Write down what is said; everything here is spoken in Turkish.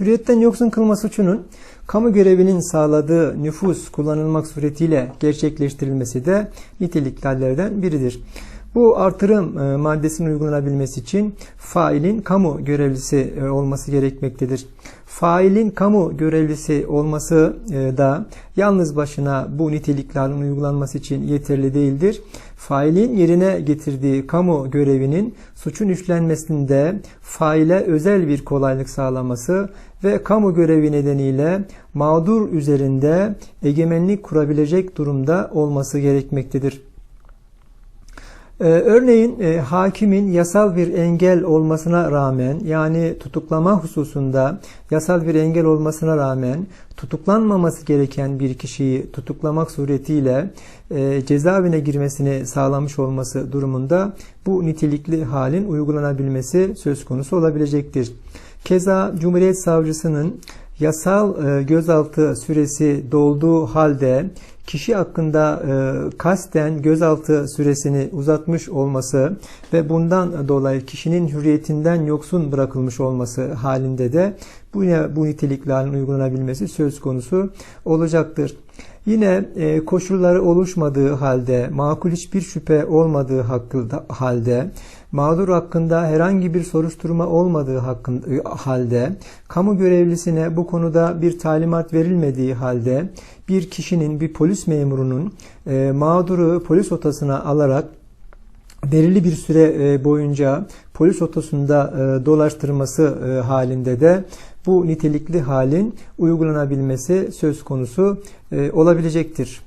Hürriyetten yoksun kılma suçunun kamu görevinin sağladığı nüfus kullanılmak suretiyle gerçekleştirilmesi de niteliklerden biridir. Bu artırım e, maddesinin uygulanabilmesi için failin kamu görevlisi e, olması gerekmektedir. Failin kamu görevlisi olması e, da yalnız başına bu niteliklerin uygulanması için yeterli değildir. Failin yerine getirdiği kamu görevinin suçun üstlenmesinde faile özel bir kolaylık sağlaması ve kamu görevi nedeniyle mağdur üzerinde egemenlik kurabilecek durumda olması gerekmektedir. Ee, örneğin e, hakimin yasal bir engel olmasına rağmen yani tutuklama hususunda yasal bir engel olmasına rağmen tutuklanmaması gereken bir kişiyi tutuklamak suretiyle e, cezaevine girmesini sağlamış olması durumunda bu nitelikli halin uygulanabilmesi söz konusu olabilecektir. Keza Cumhuriyet Savcısının yasal e, gözaltı süresi dolduğu halde kişi hakkında e, kasten gözaltı süresini uzatmış olması ve bundan dolayı kişinin hürriyetinden yoksun bırakılmış olması halinde de bu, bu niteliklerin uygulanabilmesi söz konusu olacaktır. Yine e, koşulları oluşmadığı halde, makul hiçbir şüphe olmadığı hakkında, halde, mağdur hakkında herhangi bir soruşturma olmadığı hakkında, halde, kamu görevlisine bu konuda bir talimat verilmediği halde, bir kişinin, bir polis memurunun e, mağduru polis otasına alarak belirli bir süre e, boyunca polis otosunda e, dolaştırması e, halinde de bu nitelikli halin uygulanabilmesi söz konusu olabilecektir.